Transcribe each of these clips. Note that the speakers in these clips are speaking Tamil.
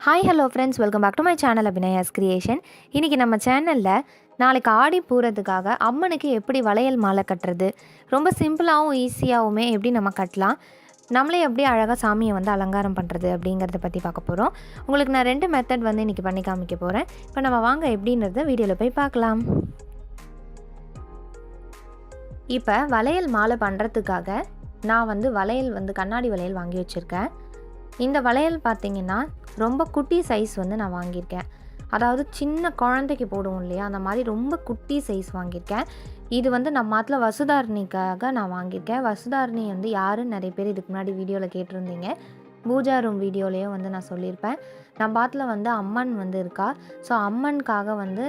Hi hello friends welcome back to my channel Abhinaya's creation இன்றைக்கி நம்ம சேனலில் நாளைக்கு ஆடி பூரத்துக்காக அம்மனுக்கு எப்படி வளையல் மாலை கட்டுறது ரொம்ப சிம்பிளாகவும் ஈஸியாகவுமே எப்படி நம்ம கட்டலாம் நம்மளே எப்படி அழகாக சாமியை வந்து அலங்காரம் பண்ணுறது அப்படிங்கிறத பற்றி பார்க்க போகிறோம் உங்களுக்கு நான் ரெண்டு மெத்தட் வந்து இன்றைக்கி பண்ணி காமிக்க போகிறேன் இப்போ நம்ம வாங்க எப்படின்றத வீடியோவில் போய் பார்க்கலாம். இப்போ வளையல் மாலை பண்ணுறதுக்காக நான் வந்து வளையல் வந்து கண்ணாடி வளையல் வாங்கி வச்சுருக்கேன். இந்த வளையல் பார்த்தீங்கன்னா ரொம்ப குட்டி சைஸ் வந்து நான் வாங்கியிருக்கேன். அதாவது சின்ன குழந்தைக்கு போடுவோம் இல்லையா அந்த மாதிரி ரொம்ப குட்டி சைஸ் வாங்கியிருக்கேன். இது வந்து நம்ம மாத்தில் வசுதாரணிக்காக நான் வாங்கியிருக்கேன். வசுதாரணி வந்து யாருன்னு நிறைய பேர் இதுக்கு முன்னாடி வீடியோவில் கேட்டிருந்தீங்க. பூஜா ரூம் வீடியோலேயும் வந்து நான் சொல்லியிருப்பேன். நம்ம பாத்தில் வந்து அம்மன் வந்து இருக்கா. ஸோ அம்மனுக்காக வந்து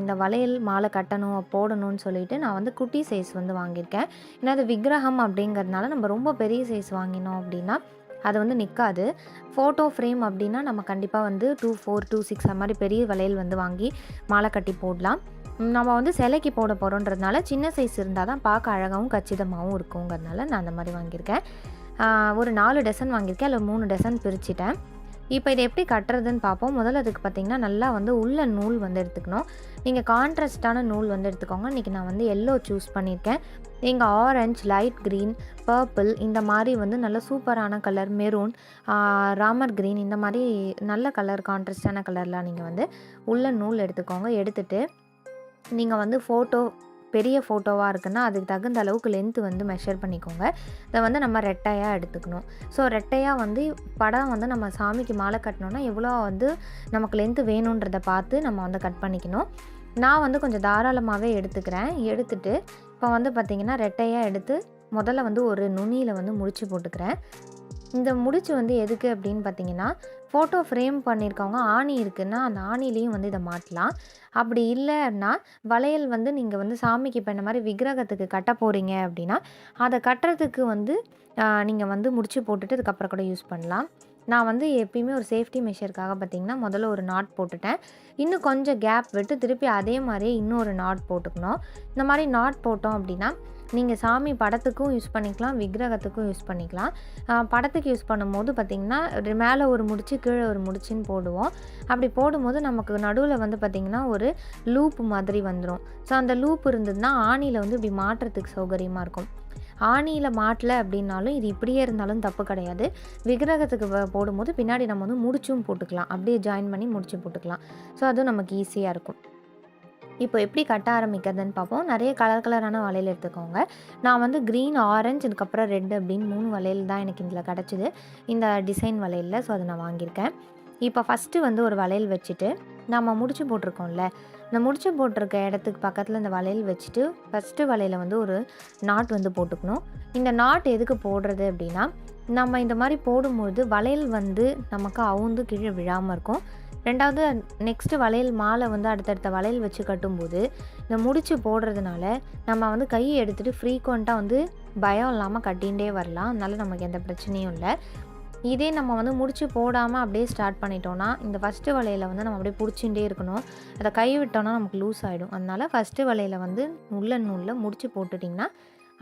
இந்த வளையல் மாலை கட்டணும் போடணும்னு சொல்லிட்டு நான் வந்து குட்டி சைஸ் வந்து வாங்கியிருக்கேன். ஏன்னா அது விக்கிரகம் அப்படிங்கிறதுனால நம்ம ரொம்ப பெரிய சைஸ் வாங்கினோம் அப்படின்னா அது வந்து நிற்காது ஃபோட்டோ ஃப்ரேம் அப்படின்னா நம்ம கண்டிப்பாக வந்து டூ ஃபோர் டூ சிக்ஸ் அது மாதிரி பெரிய வளையல் வந்து வாங்கி மாலை கட்டி போடலாம். நம்ம வந்து சிலைக்கு போட போகிறோன்றதுனால சின்ன சைஸ் இருந்தால் தான் பார்க்க அழகாகவும் கச்சிதமாகவும் இருக்குங்கிறதுனால நான் அந்த மாதிரி வாங்கியிருக்கேன். ஒரு நாலு டசன் வாங்கியிருக்கேன். அதில் மூணு டசன் பிரிச்சுட்டேன். இப்போ இதை எப்படி கட்டுறதுன்னு பார்ப்போம். முதல்ல அதுக்கு பார்த்திங்கன்னா நல்லா வந்து உள்ள நூல் வந்து எடுத்துக்கணும். நீங்கள் கான்ட்ராஸ்டான நூல் வந்து எடுத்துக்கோங்க. இன்றைக்கி நான் வந்து எல்லோ சூஸ் பண்ணியிருக்கேன். நீங்கள் ஆரஞ்சு லைட் க்ரீன் பர்பிள் இந்த மாதிரி வந்து நல்ல சூப்பரான கலர் மெரூன் ராமர் க்ரீன் இந்த மாதிரி நல்ல கலர் கான்ட்ராஸ்டான கலர்லாம் நீங்கள் வந்து உள்ள நூல் எடுத்துக்கோங்க. எடுத்துகிட்டு நீங்கள் வந்து ஃபோட்டோ பெரிய ஃபோட்டோவாக இருக்குன்னா அதுக்கு தகுந்த அளவுக்கு லென்த்து வந்து மெஷர் பண்ணிக்கோங்க. இதை வந்து நம்ம ரெட்டையாக எடுத்துக்கணும். ஸோ ரெட்டையாக வந்து படம் வந்து நம்ம சாமிக்கு மாலை கட்டினோன்னா எவ்வளோ வந்து நமக்கு லென்த்து வேணுன்றதை பார்த்து நம்ம வந்து கட் பண்ணிக்கணும். நான் வந்து கொஞ்சம் தாராளமாகவே எடுத்துக்கிறேன். எடுத்துட்டு இப்போ வந்து பார்த்திங்கன்னா ரெட்டையாக எடுத்து முதல்ல வந்து ஒரு நுனியில் வந்து முடிச்சு போட்டுக்கிறேன். இந்த முடிச்சு வந்து எதுக்கு அப்படின்னு பார்த்தீங்கன்னா ஃபோட்டோ ஃப்ரேம் பண்ணியிருக்கவங்க ஆணி இருக்குன்னா அந்த ஆணிலையும் வந்து இதை மாட்டலாம் அப்படி இல்லைன்னா வளையல் வந்து நீங்கள் வந்து சாமிக்கு இப்போ இந்த மாதிரி விக்கிரகத்துக்கு கட்ட போகிறீங்க அப்படின்னா அதை கட்டுறதுக்கு வந்து நீங்கள் வந்து முடிச்சு போட்டுட்டு அதுக்கப்புறம் கூட யூஸ் பண்ணலாம். நான் வந்து எப்பயுமே ஒரு சேஃப்டி மெஷருக்காக பார்த்தீங்கன்னா முதல்ல ஒரு நாட் போட்டுட்டேன். இன்னும் கொஞ்சம் கேப் விட்டு திருப்பி அதே மாதிரியே இன்னொரு நாட் போட்டுக்கணும். இந்த மாதிரி நாட் போட்டோம் அப்படின்னா நீங்கள் சாமி படத்துக்கும் யூஸ் பண்ணிக்கலாம் விக்கிரகத்துக்கும் யூஸ் பண்ணிக்கலாம். படத்துக்கு யூஸ் பண்ணும்போது பார்த்திங்கன்னா மேலே ஒரு முடிச்சு கீழே ஒரு முடிச்சுன்னு போடுவோம். அப்படி போடும்போது நமக்கு நடுவில் வந்து பார்த்திங்கன்னா ஒரு லூப் மாதிரி வந்துடும் ஸோ அந்த லூப் இருந்ததுன்னா ஆணியில் வந்து இப்படி மாட்டுறதுக்கு சௌகரியமாக இருக்கும். ஆணியில் மாட்டல அப்படின்னாலும் இது இப்படியே இருந்தாலும் தப்பு கிடையாது. விக்கிரகத்துக்கு போடும்போது பின்னாடி நம்ம வந்து முடிச்சும் போட்டுக்கலாம். அப்படியே ஜாயின் பண்ணி முடிச்சு போட்டுக்கலாம். ஸோ அதுவும் நமக்கு ஈஸியாக இருக்கும். இப்போ எப்படி கட்ட ஆரம்பிக்கிறதுன்னு பார்ப்போம். நிறைய கலர் கலரான வளையல் எடுத்துக்கோங்க. நான் வந்து க்ரீன் ஆரஞ்சு அதுக்கப்புறம் ரெட் அப்படின்னு மூணு வளையல் தான் எனக்கு இதில் கிடச்சிது. இந்த டிசைன் வளையலில் ஸோ அதை நான் வாங்கியிருக்கேன். இப்போ ஃபஸ்ட்டு வந்து ஒரு வளையல் வச்சுட்டு நம்ம முடிச்சு போட்டிருக்கோம்ல. இந்த முடிச்சு போட்டிருக்க இடத்துக்கு பக்கத்தில் இந்த வளையல் வச்சுட்டு ஃபஸ்ட்டு வளையல வந்து ஒரு நாட் வந்து போட்டுக்கணும். இந்த நாட் எதுக்கு போடுறது அப்படின்னா நம்ம இந்த மாதிரி போடும்பொழுது வளையல் வந்து நமக்கு அவுந்து கீழே விழாமல் இருக்கும். ரெண்டாவது நெக்ஸ்ட்டு வளையல் மாலை வந்து அடுத்தடுத்த வளையல் வச்சு கட்டும்போது இந்த முடிச்சு போடுறதுனால நம்ம வந்து கையை எடுத்துகிட்டு ஃப்ரீக்வெண்ட்டாக வந்து பயம் இல்லாமல் கட்டிகிட்டே வரலாம். அதனால் நமக்கு எந்த பிரச்சனையும் இல்லை. இதே நம்ம வந்து முடிச்சு போடாமல் அப்படியே ஸ்டார்ட் பண்ணிட்டோம்னா இந்த ஃபஸ்ட்டு வலையில் வந்து நம்ம அப்படியே பிடிச்சிட்டே இருக்கணும். அதை கை விட்டோம்னா நமக்கு லூஸ் ஆகிடும் அதனால ஃபஸ்ட்டு வலையில் வந்து உள்ள நூலில் முடிச்சு போட்டுட்டிங்கன்னா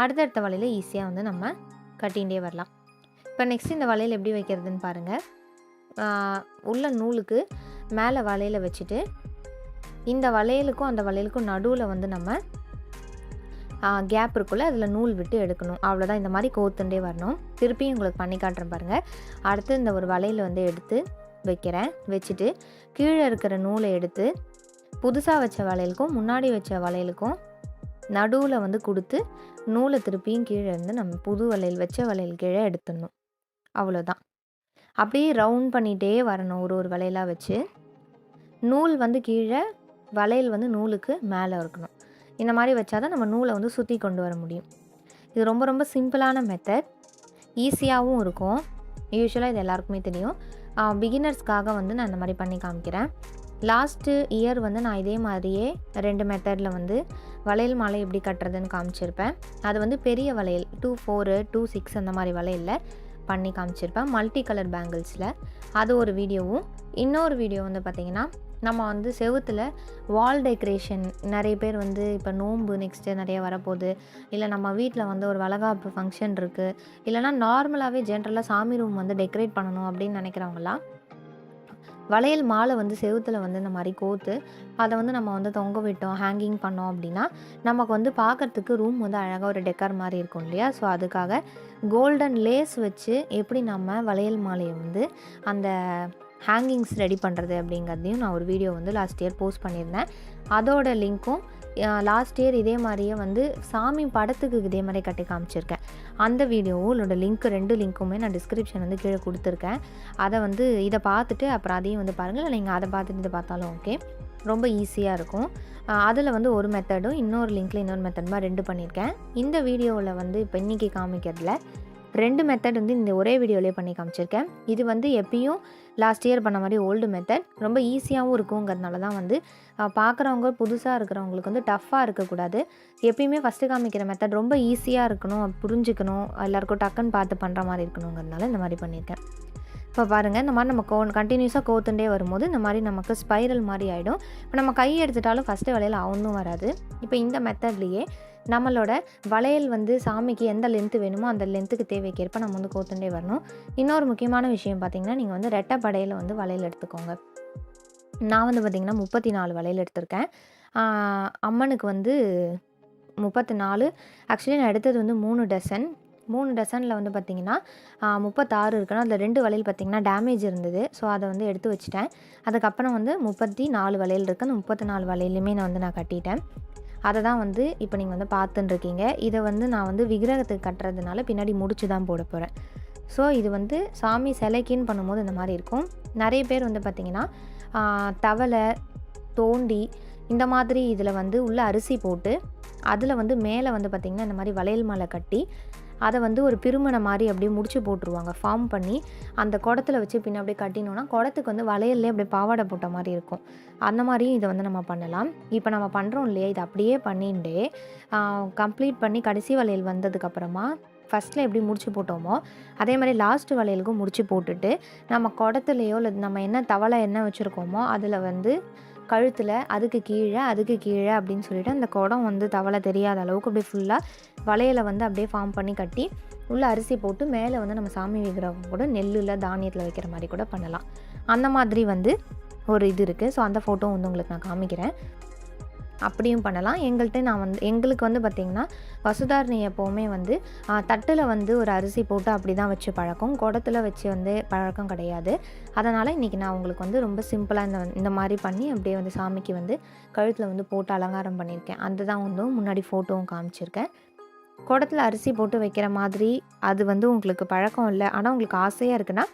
அடுத்தடுத்த வலையில் ஈஸியாக வந்து நம்ம கட்டிகிட்டே வரலாம். இப்போ நெக்ஸ்ட் இந்த வலையில் எப்படி வைக்கிறதுன்னு பாருங்கள் உள்ள நூலுக்கு மேலே வளையல வச்சுட்டு இந்த வளையலுக்கும் அந்த வளையலுக்கும் நடுவில் வந்து நம்ம கேப் இருக்குல்ல அதில் நூல் விட்டு எடுக்கணும். அவ்வளோதான் இந்த மாதிரி கோத்துண்டே வரணும். திருப்பியும் உங்களுக்கு பண்ணி காட்டுறேன் பாருங்கள் அடுத்து இந்த ஒரு வளையல் வந்து எடுத்து வைக்கிறேன். வச்சுட்டு கீழே இருக்கிற நூலை எடுத்து புதுசாக வச்ச வளையலுக்கும் முன்னாடி வச்ச வளையலுக்கும் நடுவில் வந்து கொடுத்து நூலை திருப்பியும் கீழே இருந்து நம்ம புது வளையல் வச்ச வளையல் கீழே எடுத்துடணும். அவ்வளோதான் அப்படியே ரவுண்ட் பண்ணிகிட்டே வரணும் ஒரு ஒரு வளையலாக வச்சு. நூல் வந்து கீழே வளையல் வந்து நூலுக்கு மேலே இருக்கணும். இந்த மாதிரி வச்சா தான் நம்ம நூலை வந்து சுற்றி கொண்டு வர முடியும். இது ரொம்ப ரொம்ப சிம்பிளான மெத்தட் ஈஸியாகவும் இருக்கும். யூஸ்வலாக இது எல்லாருக்குமே தெரியும். பிகினர்ஸ்க்காக வந்து நான் இந்த மாதிரி பண்ணி காமிக்கிறேன். லாஸ்ட்டு இயர் வந்து நான் இதே மாதிரியே ரெண்டு மெத்தடில் வந்து வளையல் மாலை எப்படி கட்டுறதுன்னு காமிச்சிருப்பேன். அது வந்து பெரிய வளையல் டூ ஃபோரு டூ சிக்ஸ் அந்த மாதிரி வளையலில். பண்ணி காமிச்சிருப்பேன் மல்டி கலர் பேங்கிள்ஸில் அது ஒரு வீடியோவும். இன்னொரு வீடியோ வந்து பார்த்திங்கன்னா நம்ம வந்து செவுத்தில் வால் டெக்கரேஷன் நிறைய பேர் வந்து இப்போ நோன்பு நெக்ஸ்ட்டு நிறைய வரப்போகுது. இல்லை நம்ம வீட்டில் வந்து ஒரு வளகாப்பு ஃபங்க்ஷன் இருக்குது இல்லைனா நார்மலாகவே ஜென்ரலாக சாமி ரூம் வந்து டெக்கரேட் பண்ணணும் அப்படின்னு நினைக்கிறவங்களாம் வளையல் மாலை வந்து செவுத்தில் வந்து இந்த மாதிரி கோத்து அதை வந்து நம்ம வந்து தொங்க விட்டோம் ஹேங்கிங் பண்ணோம் அப்படின்னா நமக்கு வந்து பார்க்கறதுக்கு ரூம் வந்து அழகாக ஒரு டெக்கர் மாதிரி இருக்கும் இல்லையா? ஸோ அதுக்காக கோல்டன் லேஸ் வச்சு எப்படி நம்ம வளையல் மாலையை வந்து அந்த ஹேங்கிங்ஸ் ரெடி பண்ணுறது அப்படிங்கிறதையும் நான் ஒரு வீடியோ வந்து லாஸ்ட் இயர் போஸ்ட் பண்ணியிருந்தேன். அதோட லிங்க்கும் லாஸ்ட் இயர் இதே மாதிரியே வந்து சாமி படத்துக்கு இதே மாதிரி கட்டி காமிச்சிருக்கேன். அந்த வீடியோவும் என்னோடய லிங்க் ரெண்டு லிங்க்குமே நான் டிஸ்கிரிப்ஷன் வந்து கீழே கொடுத்துருக்கேன். அதை வந்து இதை பார்த்துட்டு அப்புறம் அதையும் வந்து பாருங்கள். இல்லை நீங்கள் அதை பார்த்துட்டு இதை பார்த்தாலும் ஓகே ரொம்ப ஈஸியாக இருக்கும். அதில் வந்து ஒரு மெத்தடும் இன்னொரு லிங்க்கில் இன்னொரு மெத்தட் மாதிரி ரெண்டு பண்ணியிருக்கேன். இந்த வீடியோவில் வந்து இப்போ இன்றைக்கி காமிக்கிறதுல ரெண்டு மெத்தட் வந்து இந்த ஒரே வீடியோலேயே பண்ணி காமிச்சிருக்கேன். இது வந்து எப்பயும் லாஸ்ட் இயர் பண்ண மாதிரி ஓல்டு மெத்தட் ரொம்ப ஈஸியாகவும் இருக்குங்கிறதுனால தான் வந்து பார்க்குறவங்க புதுசாக இருக்கிறவங்களுக்கு வந்து டஃப்பாக இருக்கக்கூடாது. எப்பயுமே ஃபஸ்ட்டு காமிக்கிற மெத்தட் ரொம்ப ஈஸியாக இருக்கணும் புரிஞ்சுக்கணும் எல்லாருக்கும் டக்குன்னு பார்த்து பண்ணுற மாதிரி இருக்கணுங்கிறதுனால இந்த மாதிரி பண்ணியிருக்கேன். இப்போ பாருங்கள் இந்த மாதிரி நம்ம கோ கண்டினியூஸாக கோத்துண்டே வரும்போது இந்த மாதிரி நமக்கு ஸ்பைரல் மாதிரி ஆகிடும் இப்போ நம்ம கை எடுத்துட்டாலும் ஃபஸ்ட்டு வளையல் அவனும் வராது. இப்போ இந்த மெத்தட்லேயே நம்மளோட வளையல் வந்து சாமிக்கு எந்த லென்த்து வேணுமோ அந்த லென்த்துக்கு தேவைக்கேற்ப நம்ம வந்து கோத்துண்டே வரணும். இன்னொரு முக்கியமான விஷயம் பார்த்திங்கன்னா நீங்கள் வந்து ரெட்டை படையில் வந்து வளையல் எடுத்துக்கோங்க. நான் வந்து பார்த்திங்கன்னா முப்பத்தி நாலு வளையல் எடுத்திருக்கேன். அம்மனுக்கு வந்து முப்பத்தி நாலு ஆக்சுவலி நான் எடுத்தது வந்து மூணு டசன் மூணு டசனில் வந்து பார்த்திங்கன்னா முப்பத்தாறு இருக்குன்னா அதில் ரெண்டு வளையல் பார்த்திங்கன்னா டேமேஜ் இருந்தது. ஸோ அதை வந்து எடுத்து வச்சுட்டேன். அதுக்கப்புறம் வந்து முப்பத்தி நாலு வளையல் இருக்குது அந்த முப்பத்தி நாலு வளையலுமே நான் வந்து நான் கட்டிட்டேன். அதை தான் வந்து இப்போ நீங்கள் வந்து பார்த்துட்டுருக்கீங்க இதை வந்து நான் வந்து விக்கிரகத்துக்கு கட்டுறதுனால பின்னாடி முடிச்சு தான் போட போகிறேன் ஸோ இது வந்து சாமி சிலைக்குன்னு பண்ணும்போது இந்த மாதிரி இருக்கும். நிறைய பேர் வந்து பார்த்திங்கன்னா தவளை தோண்டி இந்த மாதிரி இதில் வந்து உள்ள அரிசி போட்டு அதில் வந்து மேலே வந்து பார்த்திங்கன்னா இந்த மாதிரி வளையல் மாலை கட்டி அதை வந்து ஒரு பிரிமண மாதிரி அப்படியே முடிச்சு போட்டுருவாங்க. ஃபார்ம் பண்ணி அந்த குடத்துல வச்சு பின்ன அப்படியே கட்டினோன்னா குடத்துக்கு வந்து வளையல்லே அப்படியே பாவாடை போட்ட மாதிரி இருக்கும். அந்த மாதிரியும் இதை வந்து நம்ம பண்ணலாம். இப்போ நம்ம பண்ணுறோம் இல்லையா? இதை அப்படியே பண்ணிட்டு கம்ப்ளீட் பண்ணி கடைசி வளையல் வந்ததுக்கப்புறமா ஃபஸ்ட்டில் எப்படி முடிச்சு போட்டோமோ அதே மாதிரி லாஸ்ட் வளையலுக்கும் முடிச்சு போட்டுட்டு நம்ம குடத்துலையோ இல்லை நம்ம என்ன தவளை என்ன வச்சுருக்கோமோ அதில் வந்து கழுத்தில் அதுக்கு கீழே அதுக்கு கீழே அப்படின்னு சொல்லிட்டு அந்த குடம் வந்து தவளை தெரியாத அளவுக்கு அப்படியே ஃபுல்லாக வளையலை வந்து அப்படியே ஃபார்ம் பண்ணி கட்டி உள்ளே அரிசி போட்டு மேலே வந்து நம்ம சாமி விக்கிரகம் கூட நெல்லில் தானியத்தில் வைக்கிற மாதிரி கூட பண்ணலாம். அந்த மாதிரி வந்து ஒரு இது இருக்குது ஸோ அந்த ஃபோட்டோ வந்து உங்களுக்கு நான் காமிக்கிறேன். அப்படியும் பண்ணலாம். எங்கள்கிட்ட நான் வந்து எங்களுக்கு வந்து பார்த்திங்கன்னா வசுதாரணி எப்போவுமே வந்து தட்டில் வந்து ஒரு அரிசி போட்டு அப்படி தான் வச்சு பழக்கம். குடத்தில் வச்சு வந்து பழக்கம் கிடையாது. அதனால் இன்றைக்கி நான் உங்களுக்கு வந்து ரொம்ப சிம்பிளாக இந்த இந்த மாதிரி பண்ணி அப்படியே வந்து சாமிக்கு வந்து கழுத்தில் வந்து போட்டு அலங்காரம் பண்ணியிருக்கேன். அதுதான் வந்து முன்னாடி ஃபோட்டோவும் காமிச்சிருக்கேன். குடத்தில் அரிசி போட்டு வைக்கிற மாதிரி அது வந்து உங்களுக்கு பழக்கம் இல்லை. ஆனால் உங்களுக்கு ஆசையாக இருக்குன்னா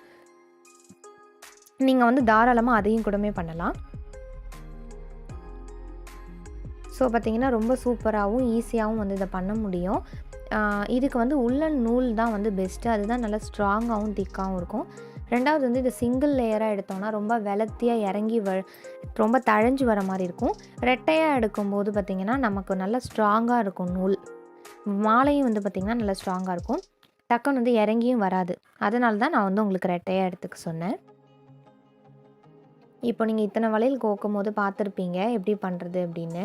நீங்கள் வந்து தாராளமாக அதையும் கூடமே பண்ணலாம். ஸோ பார்த்திங்கன்னா ரொம்ப சூப்பராகவும் ஈஸியாகவும் வந்து இதை பண்ண முடியும். இதுக்கு வந்து உள்ளன் நூல் தான் வந்து பெஸ்ட்டு அதுதான் நல்லா ஸ்ட்ராங்காகவும் திக்காகவும் இருக்கும். ரெண்டாவது வந்து இது சிங்கிள் லேயராக எடுத்தோம்னா ரொம்ப வெளத்தியாக இறங்கி வ ரொம்ப தழைஞ்சு வர மாதிரி இருக்கும். ரெட்டையாக எடுக்கும்போது பார்த்திங்கன்னா நமக்கு நல்லா ஸ்ட்ராங்காக இருக்கும் நூல். மாலையும் வந்து பார்த்திங்கன்னா நல்லா ஸ்ட்ராங்காக இருக்கும். டக்குன்னு வந்து இறங்கியும் வராது. அதனால தான் நான் வந்து உங்களுக்கு ரெட்டையாக எடுத்துக்க சொன்னேன். இப்போ நீங்கள் இத்தனை வளையல் கோக்கும் போது பார்த்துருப்பீங்க எப்படி பண்ணுறது அப்படின்னு.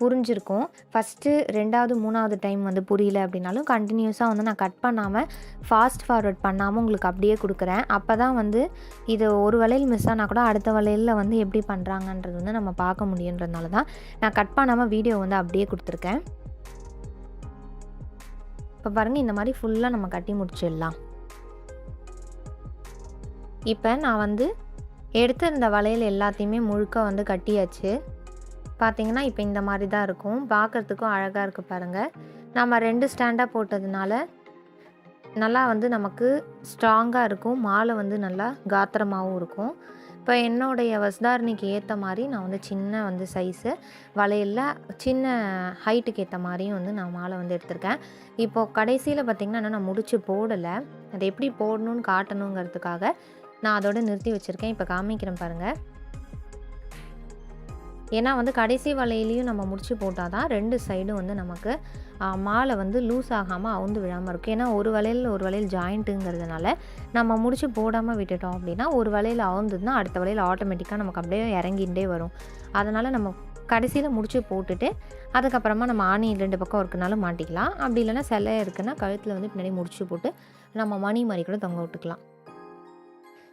புரிஞ்சிருக்கும். ஃபஸ்ட்டு ரெண்டாவது மூணாவது டைம் வந்து புரியல அப்படின்னாலும் கண்டினியூஸாக வந்து நான் கட் பண்ணாமல் ஃபாஸ்ட் ஃபார்வர்ட் பண்ணாமல் உங்களுக்கு அப்படியே கொடுக்குறேன். அப்போ தான் வந்து இது ஒரு வளையல் மிஸ் ஆனால் கூட அடுத்த வளையலில் வந்து எப்படி பண்ணுறாங்கன்றது வந்து நம்ம பார்க்க முடியுன்றதுனால தான் நான் கட் பண்ணாமல் வீடியோ வந்து அப்படியே கொடுத்துருக்கேன். இப்போ பாருங்கள் இந்த மாதிரி ஃபுல்லாக நம்ம கட்டி முடிச்சிடலாம். இப்போ நான் வந்து எடுத்திருந்த வளையல் எல்லாத்தையுமே முழுக்க வந்து கட்டியாச்சு. பார்த்தீங்கன்னா இப்போ இந்த மாதிரி தான் இருக்கும். பார்க்குறதுக்கும் அழகாக இருக்குது பாருங்கள் நம்ம ரெண்டு ஸ்டாண்டாக போட்டதுனால நல்லா வந்து நமக்கு ஸ்ட்ராங்காக இருக்கும். மாலை வந்து நல்லா காத்திரமாகவும் இருக்கும். இப்போ என்னுடைய வசதாரணிக்கு ஏற்ற மாதிரி நான் வந்து சின்ன வந்து சைஸு வளையலில் சின்ன ஹைட்டுக்கு ஏற்ற மாதிரியும் வந்து நான் மாலை வந்து எடுத்திருக்கேன். இப்போது கடைசியில் பார்த்திங்கன்னா நான் முடிச்சு போடலை. அதை எப்படி போடணும்னு காட்டணுங்கிறதுக்காக நான் அதோட நிறுத்தி வச்சுருக்கேன். இப்போ காமிக்கிறேன் பாருங்கள் ஏன்னா வந்து கடைசி வலையிலையும் நம்ம முடிச்சு போட்டால் தான் ரெண்டு சைடும் வந்து நமக்கு மாலை வந்து லூஸ் ஆகாமல் அவுந்து விழாமல் இருக்கும். ஏன்னா ஒரு வலையில் ஒரு வலையில் ஜாயிண்ட்டுங்கிறதுனால நம்ம முடிச்சு போடாமல் விட்டுட்டோம் அப்படின்னா ஒரு வலையில் அவுந்துதுன்னா அடுத்த வலையில் ஆட்டோமேட்டிக்காக நமக்கு அப்படியே இறங்கிட்டே வரும். அதனால் நம்ம கடைசியில் முடிச்சு போட்டுட்டு அதுக்கப்புறமா நம்ம ஆணி ரெண்டு பக்கம் இருக்குனாலும் மாட்டிக்கலாம். அப்படி இல்லைன்னா சிலை இருக்குன்னா கழுத்தில் வந்து பின்னாடி முடிச்சு போட்டு நம்ம மணி மாதிரி கூட தொங்க விட்டுக்கலாம்.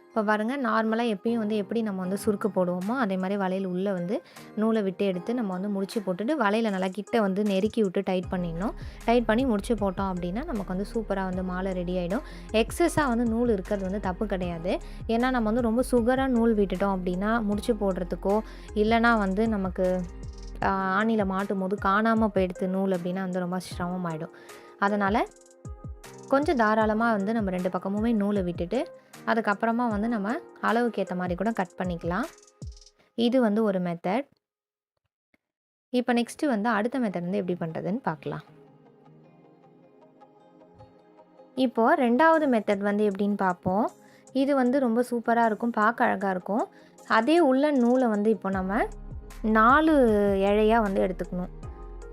இப்போ பாருங்கள் நார்மலாக எப்பயும் வந்து எப்படி நம்ம வந்து சுருக்கு போடுவோமோ அதே மாதிரி வளையல் உள்ளே வந்து நூலை விட்டு எடுத்து நம்ம வந்து முடிச்சு போட்டுட்டு வளையல நல்லா கிட்ட வந்து நெருக்கி விட்டு டைட் பண்ணிடணும். டைட் பண்ணி முடிச்சு போட்டோம் அப்படின்னா நமக்கு வந்து சூப்பராக வந்து மாலை ரெடி ஆகிடும் எக்ஸஸாக வந்து நூல் இருக்கிறது வந்து தப்பு கிடையாது. ஏன்னா நம்ம வந்து ரொம்ப சுகராக நூல் விட்டுட்டோம் அப்படின்னா முடிச்சு போடுறதுக்கோ இல்லைனா வந்து நமக்கு ஆணியில் மாட்டும் போது காணாமல் போயிடுத்து நூல் அப்படின்னா வந்து ரொம்ப சிரமமாயிடும். அதனால் கொஞ்சம் தாராளமாக வந்து நம்ம ரெண்டு பக்கமுமே நூலை விட்டுட்டு அதுக்கப்புறமா வந்து நம்ம அளவுக்கு ஏற்ற மாதிரி கூட கட் பண்ணிக்கலாம். இது வந்து ஒரு மெத்தட் இப்போ நெக்ஸ்ட்டு வந்து அடுத்த மெத்தட் வந்து எப்படி பண்ணுறதுன்னு பார்க்கலாம் இப்போது ரெண்டாவது மெத்தட் வந்து எப்படின்னு பார்ப்போம். இது வந்து ரொம்ப சூப்பராக இருக்கும் பார்க்க அழகாக இருக்கும். அதே உள்ள நூலை வந்து இப்போ நம்ம நாலு இழையாக வந்து எடுத்துக்கணும்.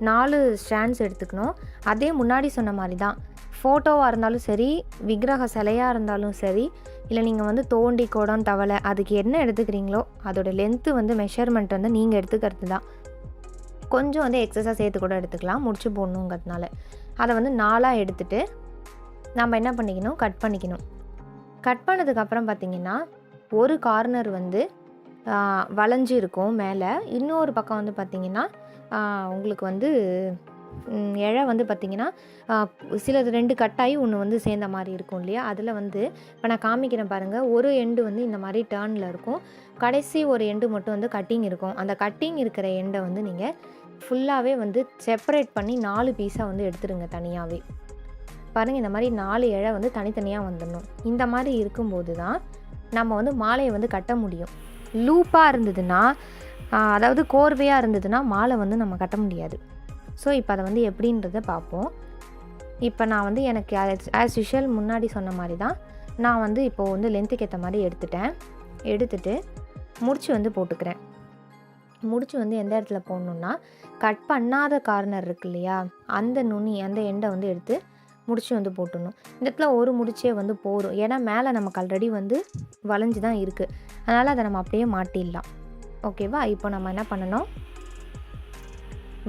நாலு ஸ்டாண்ட்ஸ் எடுத்துக்கணும். அதே முன்னாடி சொன்ன மாதிரி தான் ஃபோட்டோவாக இருந்தாலும் சரி விக்கிரக சிலையாக இருந்தாலும் சரி இல்லை நீங்கள் வந்து தோண்டி குடம் தவளை அதுக்கு என்ன எடுத்துக்கிறீங்களோ அதோட லென்த்து வந்து மெஷர்மெண்ட் வந்து நீங்கள் எடுத்துக்கிறது தான். கொஞ்சம் வந்து எக்ஸஸாக சேர்த்து கூட எடுத்துக்கலாம் முடிச்சு போடணுங்கிறதுனால. அதை வந்து நாலாக எடுத்துட்டு நம்ம என்ன பண்ணிக்கணும்? கட் பண்ணிக்கணும். கட் பண்ணதுக்கப்புறம் பார்த்திங்கன்னா ஒரு கார்னர் வந்து வளைஞ்சு இருக்கும் மேலே. இன்னொரு பக்கம் வந்து பார்த்திங்கன்னா உங்களுக்கு வந்து இழை வந்து பார்த்திங்கன்னா சிலது ரெண்டு கட்டாயி ஒன்று வந்து சேர்ந்த மாதிரி இருக்கும் இல்லையா? அதில் வந்து இப்போ நான் காமிக்கிறேன் பாருங்கள் ஒரு எண்டு வந்து இந்த மாதிரி டேர்னில் இருக்கும். கடைசி ஒரு எண்டு மட்டும் வந்து கட்டிங் இருக்கும். அந்த கட்டிங் இருக்கிற எண்டை வந்து நீங்கள் ஃபுல்லாகவே வந்து செப்பரேட் பண்ணி நாலு பீஸாக வந்து எடுத்துடுங்க தனியாகவே பாருங்கள் இந்த மாதிரி நாலு இழை வந்து தனித்தனியாக வந்துடணும். இந்த மாதிரி இருக்கும்போது தான் நம்ம வந்து மாலையை வந்து கட்ட முடியும். லூப்பாக இருந்ததுன்னா அதாவது கோர்வையாக இருந்ததுன்னா மாலை வந்து நம்ம கட்ட முடியாது. ஸோ இப்போ அதை வந்து எப்படின்றத பார்ப்போம் இப்போ நான் வந்து எனக்கு ஆஸ் யூஷுவல் முன்னாடி சொன்ன மாதிரி தான் நான் வந்து இப்போது வந்து லென்த்துக்கு ஏற்ற மாதிரி எடுத்துட்டேன். எடுத்துட்டு முடிச்சு வந்து போட்டுக்கிறேன். முடிச்சு வந்து எந்த இடத்துல போடணுன்னா கட் பண்ணாத கார்னர் இருக்கு இல்லையா? அந்த நுனி அந்த எண்டை வந்து எடுத்து முடிச்சு வந்து போட்டுடணும். இந்த இடத்துல ஒரு முடிச்சே வந்து போதும். ஏன்னா மேலே நமக்கு ஆல்ரெடி வந்து வளைஞ்சு தான் இருக்குது அதனால் அதை நம்ம அப்படியே மாட்டிடலாம். ஓகேவா இப்போ நம்ம என்ன பண்ணணும்?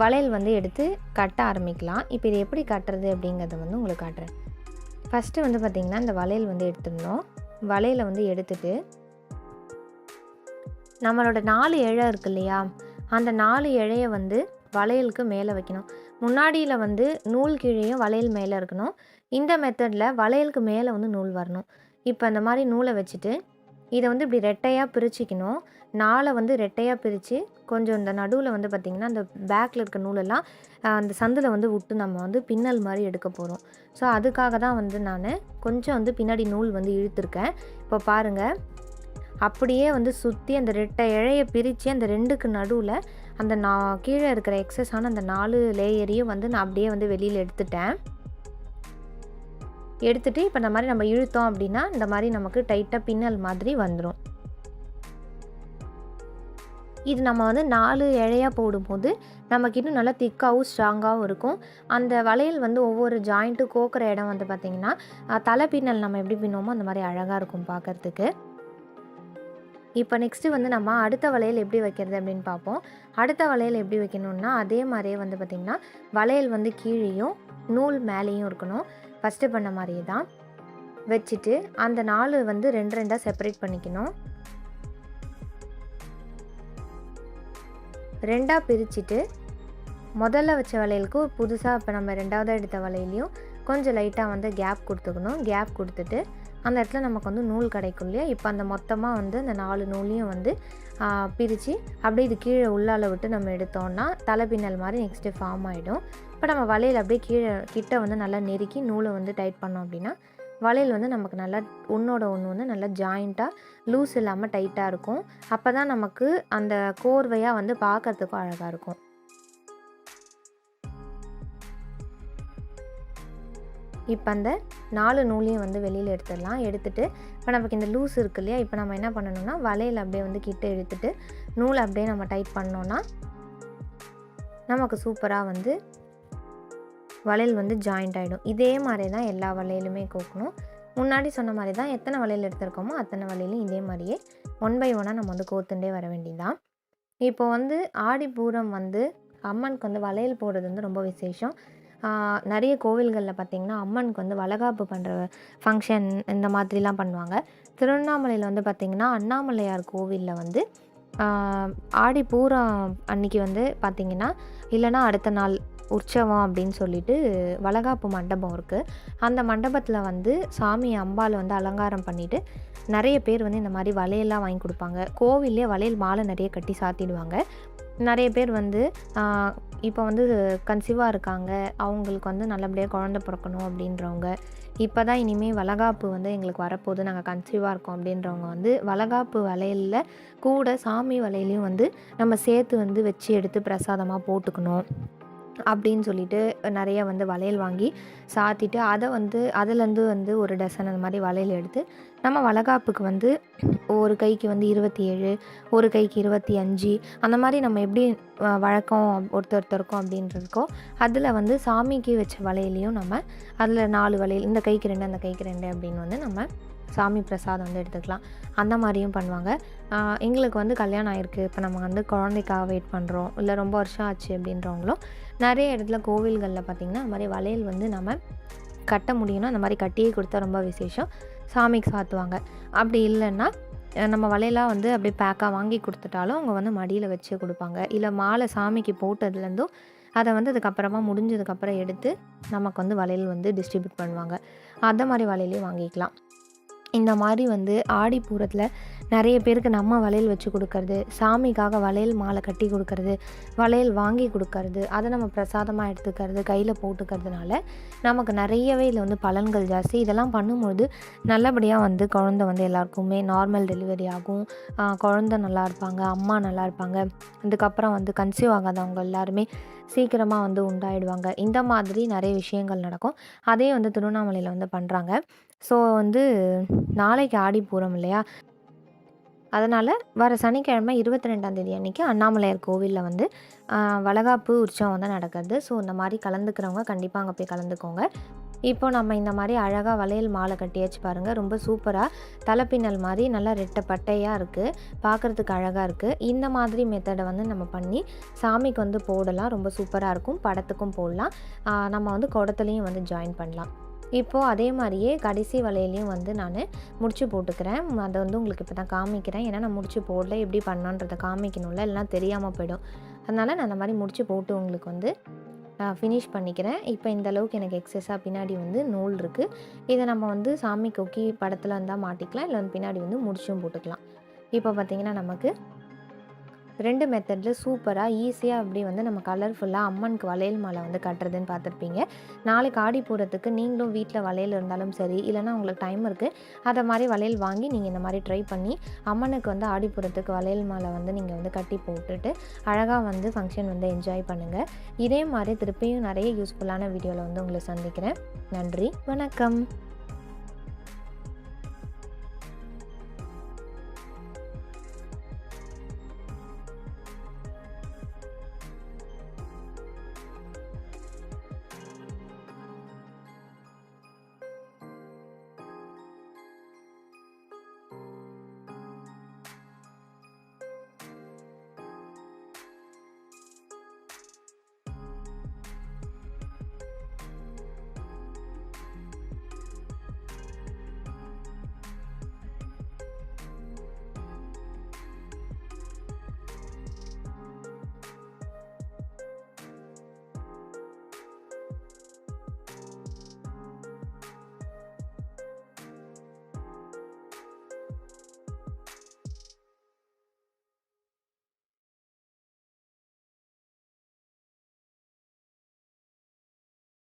வளையல் வந்து எடுத்து கட்ட ஆரம்பிக்கலாம். இப்போ இது எப்படி கட்டுறது அப்படிங்கிறத வந்து உங்களுக்கு காட்டுறேன். ஃபஸ்ட்டு வந்து பார்த்திங்கன்னா இந்த வளையல் வந்து எடுத்துடணும். வளையலை வந்து எடுத்துட்டு நம்மளோட நாலு இழை இருக்கு இல்லையா? அந்த நாலு இழையை வந்து வளையலுக்கு மேலே வைக்கணும். முன்னாடியில் வந்து நூல் கீழேயும் வளையல் மேலே இருக்கணும். இந்த மெத்தடில் வளையலுக்கு மேலே வந்து நூல் வரணும். இப்போ அந்த மாதிரி நூலை வச்சுட்டு இதை வந்து இப்படி ரெட்டையாக பிரிச்சுக்கணும். நாளை வந்து ரெட்டையாக பிரித்து கொஞ்சம் இந்த நடுவில் வந்து பார்த்திங்கன்னா அந்த பேக்கில் இருக்க நூலெல்லாம் அந்த சந்தில் வந்து விட்டு நம்ம வந்து பின்னல் மாதிரி எடுக்க போகிறோம் ஸோ அதுக்காக தான் வந்து நான் கொஞ்சம் வந்து பின்னாடி நூல் வந்து இழுத்துருக்கேன். இப்போ பாருங்கள் அப்படியே வந்து சுற்றி அந்த ரெட்டை இழையை பிரித்து அந்த ரெண்டுக்கு நடுவில் அந்த நான் கீழே இருக்கிற எக்ஸஸான அந்த நாலு லேயரையும் வந்து நான் அப்படியே வந்து வெளியில் எடுத்துட்டேன். எடுத்துட்டு இப்போ இந்த மாதிரி நம்ம இழுத்தோம் அப்படின்னா இந்த மாதிரி நமக்கு டைட்டாக பின்னல் மாதிரி வந்துடும் இது நம்ம வந்து நாலு இழையாக போடும்போது நமக்கு இன்னும் நல்லா திக்காகவும் ஸ்ட்ராங்காகவும் இருக்கும். அந்த வளையல் வந்து ஒவ்வொரு ஜாயிண்ட்டு கோக்குற இடம் வந்து பார்த்திங்கன்னா தலை பின்னல் நம்ம எப்படி பின்னோமோ அந்த மாதிரி அழகாக இருக்கும் பார்க்கறதுக்கு இப்போ நெக்ஸ்ட்டு வந்து நம்ம அடுத்த வளையல் எப்படி வைக்கிறது அப்படின்னு பார்ப்போம் அடுத்த வளையல் எப்படி வைக்கணும்னா அதே மாதிரியே வந்து பார்த்திங்கன்னா வளையல் வந்து கீழேயும் நூல் மேலேயும் இருக்கணும். ஃபஸ்ட்டு பண்ண மாதிரியே தான். வச்சுட்டு அந்த நாலு வந்து ரெண்டு ரெண்டாக செப்பரேட் பண்ணிக்கணும். ரெண்டாக பிரிச்சுட்டு முதல்ல வச்ச வளையலுக்கு புதுசாக இப்போ நம்ம ரெண்டாவது எடுத்த வளையலையும் கொஞ்சம் லைட்டாக வந்து கேப் கொடுத்துக்கணும். கேப் கொடுத்துட்டு அந்த இடத்துல நமக்கு வந்து நூல் கிடைக்கும் இல்லையா? இப்போ அந்த மொத்தமாக வந்து அந்த நாலு நூலையும் வந்து பிரித்து அப்படியே இது கீழே உள்ளால விட்டு நம்ம எடுத்தோம்னா தலைப்பின்னல் மாதிரி நெக்ஸ்ட்டு ஃபார்ம் ஆகிடும் இப்போ நம்ம வளையல் அப்படியே கீழே கிட்ட வந்து நல்லா நெருக்கி நூலை வந்து டைட் பண்ணோம் அப்படின்னா வளையல் வந்து நமக்கு நல்லா ஒன்றோட ஒன்று வந்து நல்லா ஜாயிண்ட்டாக லூஸ் இல்லாமல் டைட்டாக இருக்கும். அப்போ தான் நமக்கு அந்த கோர்வையாக வந்து பார்க்குறதுக்கும் அழகாக இருக்கும். இப்போ அந்த நாலு நூலையும் வந்து வெளியில் எடுத்துடலாம். எடுத்துகிட்டு இப்போ நமக்கு இந்த லூஸ் இருக்கு இல்லையா? இப்போ நம்ம என்ன பண்ணணும்னா வளையல் அப்படியே வந்து கிட்ட எடுத்துகிட்டு நூலை அப்படியே நம்ம டைட் பண்ணோன்னா நமக்கு சூப்பராக வந்து வளையல் வந்து ஜாயிண்ட் ஆகிடும் இதே மாதிரி தான் எல்லா வளையலுமே கோக்கணும். முன்னாடி சொன்ன மாதிரி தான் எத்தனை வளையல் எடுத்திருக்கோமோ அத்தனை வளையலும் இதே மாதிரியே ஒன் பை ஒன்னாக நம்ம வந்து கோத்துண்டே வர வேண்டியதுதான். இப்போ வந்து ஆடி பூரம் வந்து அம்மனுக்கு வந்து வளையல் போடுறது வந்து ரொம்ப விசேஷம். நிறைய கோவில்களில் பார்த்திங்கன்னா அம்மனுக்கு வந்து வளகாப்பு பண்ணுற ஃபங்க்ஷன் இந்த மாதிரிலாம் பண்ணுவாங்க. திருவண்ணாமலையில் வந்து பார்த்திங்கன்னா அண்ணாமலையார் கோவிலில் வந்து ஆடி பூரம் அன்னைக்கு வந்து பார்த்திங்கன்னா இல்லைன்னா அடுத்த நாள் உற்சவம் அப்படின்னு சொல்லிட்டு வளகாப்பு மண்டபம் இருக்குது அந்த மண்டபத்தில் வந்து சாமி அம்பால் வந்து அலங்காரம் பண்ணிவிட்டு நிறைய பேர் வந்து இந்த மாதிரி வளையல்லாம் வாங்கி கொடுப்பாங்க. கோவில்லே வளையல் மாலை நிறைய கட்டி சாத்திடுவாங்க. நிறைய பேர் வந்து இப்போ வந்து கன்சீவாக இருக்காங்க. அவங்களுக்கு வந்து நல்லபடியாக குழந்த பிறக்கணும் அப்படின்றவங்க. இப்போ தான் இனிமேல் வளகாப்பு வந்து எங்களுக்கு வரப்போகுது. நாங்கள் கன்சீவாக இருக்கோம் அப்படின்றவங்க வந்து வளகாப்பு வளையலில் கூட சாமி வளையலையும் வந்து நம்ம சேர்த்து வந்து வச்சு எடுத்து பிரசாதமாக போட்டுக்கணும். அப்படின்னு சொல்லிட்டு நிறைய வந்து வளையல் வாங்கி சாத்திட்டு அதை வந்து அதுலேருந்து வந்து ஒரு டசன் அந்த மாதிரி வளையல் எடுத்து நம்ம வளகாப்புக்கு வந்து ஒரு கைக்கு வந்து இருபத்தி ஏழு ஒரு கைக்கு இருபத்தி அஞ்சு அந்த மாதிரி நம்ம எப்படி வழக்கம் ஒருத்தர் ஒருத்தருக்கும் அப்படின்றதுக்கோ அதில் வந்து சாமிக்கு வச்ச வளையலையும் நம்ம அதில் நாலு வளையல் இந்த கைக்கு ரெண்டு அந்த கைக்கு ரெண்டு அப்படின்னு வந்து நம்ம சாமி பிரசாதம் வந்து எடுத்துக்கலாம். அந்த மாதிரியும் பண்ணுவாங்க. எங்களுக்கு வந்து கல்யாணம் ஆயிருக்கு. இப்போ நம்ம வந்து குழந்தைக்காக வெயிட் பண்ணுறோம் இல்லை ரொம்ப வருஷம் ஆச்சு அப்படின்றவங்களும் நிறைய இடத்துல கோவில்களில் பார்த்திங்கன்னா அந்த மாதிரி வளையல் வந்து நம்ம கட்ட முடியும்னா அந்த மாதிரி கட்டியே கொடுத்தா ரொம்ப விசேஷம். சாமிக்கு சாத்துவாங்க. அப்படி இல்லைன்னா நம்ம வளையலாக வந்து அப்படியே பேக்காக வாங்கி கொடுத்துட்டாலும் அவங்க வந்து மடியில் வச்சு கொடுப்பாங்க. இல்லை மாலை சாமிக்கு போட்டதுலேருந்தும் அதை வந்து அதுக்கப்புறமா முடிஞ்சதுக்கப்புறம் எடுத்து நமக்கு வந்து வளையல் வந்து டிஸ்ட்ரிபியூட் பண்ணுவாங்க. அந்த மாதிரி வளையலையும் வாங்கிக்கலாம். இந்த மாதிரி வந்து ஆடி பூரத்தில் நிறைய பேருக்கு நம்ம வளையல் வச்சு கொடுக்கறது சாமிக்காக வளையல் மாலை கட்டி கொடுக்கறது வளையல் வாங்கி கொடுக்கறது அதை நம்ம பிரசாதமாக எடுத்துக்கிறது கையில் போட்டுக்கிறதுனால நமக்கு நிறையவே இதில் வந்து பலன்கள் ஜாஸ்தி. இதெல்லாம் பண்ணும்பொழுது நல்லபடியாக வந்து குழந்த வந்து எல்லாருக்குமே நார்மல் டெலிவரி ஆகும். குழந்த நல்லா இருப்பாங்க அம்மா நல்லா இருப்பாங்க. அதுக்கப்புறம் வந்து கன்சீவ் ஆகாதவங்க எல்லாருமே சீக்கிரமாக வந்து உண்டாயிடுவாங்க. இந்த மாதிரி நிறைய விஷயங்கள் நடக்கும். அதே வந்து திருவண்ணாமலையில் வந்து பண்ணுறாங்க ஸோ வந்து நாளைக்கு ஆடி பூரம் இல்லையா? அதனால் வர சனிக்கிழமை இருபத்தி ரெண்டாம் தேதி அன்றைக்கி அண்ணாமலையார் கோவிலில் வந்து வளகாப்பு உற்சவம் வந்து நடக்கிறது ஸோ இந்த மாதிரி கலந்துக்கிறவங்க கண்டிப்பாக அங்கே போய் கலந்துக்கோங்க. இப்போ நம்ம இந்த மாதிரி அழகாக வளையல் மாலை கட்டியாச்சு பாருங்கள் ரொம்ப சூப்பராக தலைப்பின்னல் மாதிரி நல்லா ரெட்டை பட்டையாக இருக்குது பார்க்குறதுக்கு அழகாக இருக்குது இந்த மாதிரி மெத்தடை வந்து நம்ம பண்ணி சாமிக்கு வந்து போடலாம். ரொம்ப சூப்பராக இருக்கும். படத்துக்கும் போடலாம். நம்ம வந்து குடத்துலையும் வந்து ஜாயின் பண்ணலாம். இப்போது அதே மாதிரியே கடைசி வலையிலையும் வந்து நான் முடிச்சு போட்டுக்கிறேன். அதை வந்து உங்களுக்கு இப்போ தான் காமிக்கிறேன். ஏன்னா நான் முடிச்சு போடல எப்படி பண்ணோன்றதை காமிக்கணும்ல எல்லாம் தெரியாமல் போயிடும். அதனால் நான் அந்த மாதிரி முடிச்சு போட்டு உங்களுக்கு வந்து ஃபினிஷ் பண்ணிக்கிறேன். இப்போ இந்த அளவுக்கு எனக்கு எக்ஸஸாக பின்னாடி வந்து நூல் இருக்குது இதை நம்ம வந்து சாமி கொக்கி படத்தில் இருந்தால் மாட்டிக்கலாம் இல்லை வந்து பின்னாடி வந்து முடிச்சும் போட்டுக்கலாம். இப்போ பார்த்திங்கன்னா நமக்கு ரெண்டு மெத்தடில் சூப்பராக ஈஸியாக அப்படி வந்து நம்ம கலர்ஃபுல்லாக அம்மனுக்கு வளையல் மாலை வந்து கட்டுறதுன்னு பார்த்துருப்பீங்க. நாளைக்கு ஆடி போகிறதுக்கு நீங்களும் வீட்டில் வளையல் இருந்தாலும் சரி இல்லைன்னா உங்களுக்கு டைம் இருக்குது அதை மாதிரி வளையல் வாங்கி நீங்கள் இந்த மாதிரி ட்ரை பண்ணி அம்மனுக்கு வந்து ஆடி போகிறதுக்கு வளையல் மாலை வந்து நீங்கள் வந்து கட்டி போட்டுட்டு அழகாக வந்து ஃபங்க்ஷன் வந்து என்ஜாய் பண்ணுங்கள் இதே மாதிரி திருப்பியும் நிறைய யூஸ்ஃபுல்லான வீடியோவில் வந்து உங்களை சந்திக்கிறேன். நன்றி வணக்கம்.